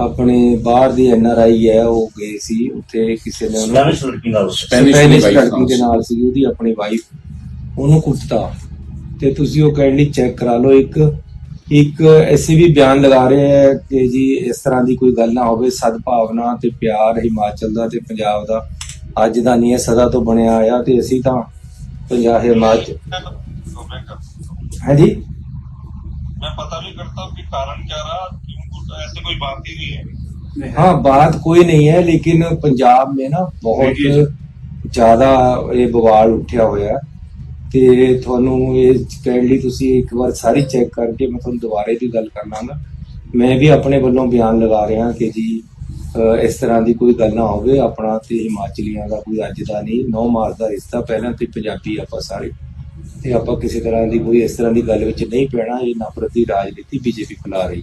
ਆਪਣੇ ਬਾਹਰ ਦੀ N R I ਹੈ ਉਹ ਗਏ ਸੀ ਉੱਥੇ ਕਿਸੇ ਨੇ ਉਹਨੂੰ ਸਪੈਨਿਸ਼ ਲੜਕੀ ਨਾਲ Spanish ਸਪੈਨਿਸ਼ ਦੀ wife ਲੜਕੀ ਦੇ ਨਾਲ ਸੀ ਉਹਦੀ ਆਪਣੀ ਵਾਈਫ ਉਹਨੂੰ ਕੁੱਟਤਾ ਤੇ ਤੁਸੀਂ ਉਹ ਕਾਈਂਡਲੀ ਚੈੱਕ ਕਰਾ ਲਓ ਇੱਕ ਇੱਕ ਐਸੀ ਵੀ ਬਿਆਨ ਲਗਾ ਰਹੇ ਹੈ ਕਿ ਜੀ ਇਸ ਤਰ੍ਹਾਂ ਦੀ ਕੋਈ ਗੱਲ ਨਾ ਹੋਵੇ ਸਦਭਾਵਨਾ ਤੇ ਪਿਆਰ ਹਿਮਾਚਲ ਦਾ ਤੇ ਪੰਜਾਬ ਦਾ ਅੱਜ ਦਾ ਨਹੀਂ ਹੈ ਸਦਾ ਤੋਂ ਬਣਿਆ ਆਇਆ ਤੇ ਅਸੀਂ ਤਾਂ ਪੰਜਾਬ ਹਿਮਾਚਲ ਹਾਂਜੀ मैं पता भी करता हूँ कि कारण क्या रहा क्यों कुछ ऐसे कोई बात ही नहीं है हाँ बात कोई नहीं है लेकिन पंजाब में ना ਬਹੁਤ ਜ਼ਿਆਦਾ ਇਹ ਬਵਾਲ ਉੱਠਿਆ ਹੋਇਆ ਤੇ ਤੁਹਾਨੂੰ ਇਹ ਕਾਈਂਡਲੀ ਤੁਸੀਂ ਇੱਕ ਵਾਰ ਸਾਰੀ ਚੈੱਕ ਕਰਕੇ ਮੈਂ ਤੁਹਾਨੂੰ ਦੁਬਾਰੇ ਵੀ ਗੱਲ ਕਰ ਲਾਂਗਾ ਮੈਂ ਵੀ ਆਪਣੇ ਵੱਲੋਂ ਬਿਆਨ ਲਗਾ ਰਿਹਾ ਕਿ ਜੀ ਅਹ, ਇਸ ਤਰ੍ਹਾਂ ਦੀ ਕੋਈ ਗੱਲ ਨਾ ਹੋਵੇ ਆਪਣਾ ਤੇ ਹਿਮਾਚਲੀਆਂ ਦਾ ਕੋਈ ਅੱਜ ਦਾ ਨਹੀਂ ਨੌ ਮਾਰਚ ਦਾ ਰਿਸ਼ਤਾ ਪਹਿਲਾਂ ਤੇ ਪੰਜਾਬੀ ਆਪਾਂ ਸਾਰੇ ਤੇ ਆਪਾਂ ਕਿਸੇ ਤਰ੍ਹਾਂ ਦੀ ਕੋਈ ਇਸ ਤਰ੍ਹਾਂ ਦੀ ਗੱਲ ਵਿੱਚ ਨਹੀਂ ਪੈਣਾ ਇਹ ਨਫ਼ਰਤ ਦੀ ਰਾਜਨੀਤੀ बीजेपी फैला रही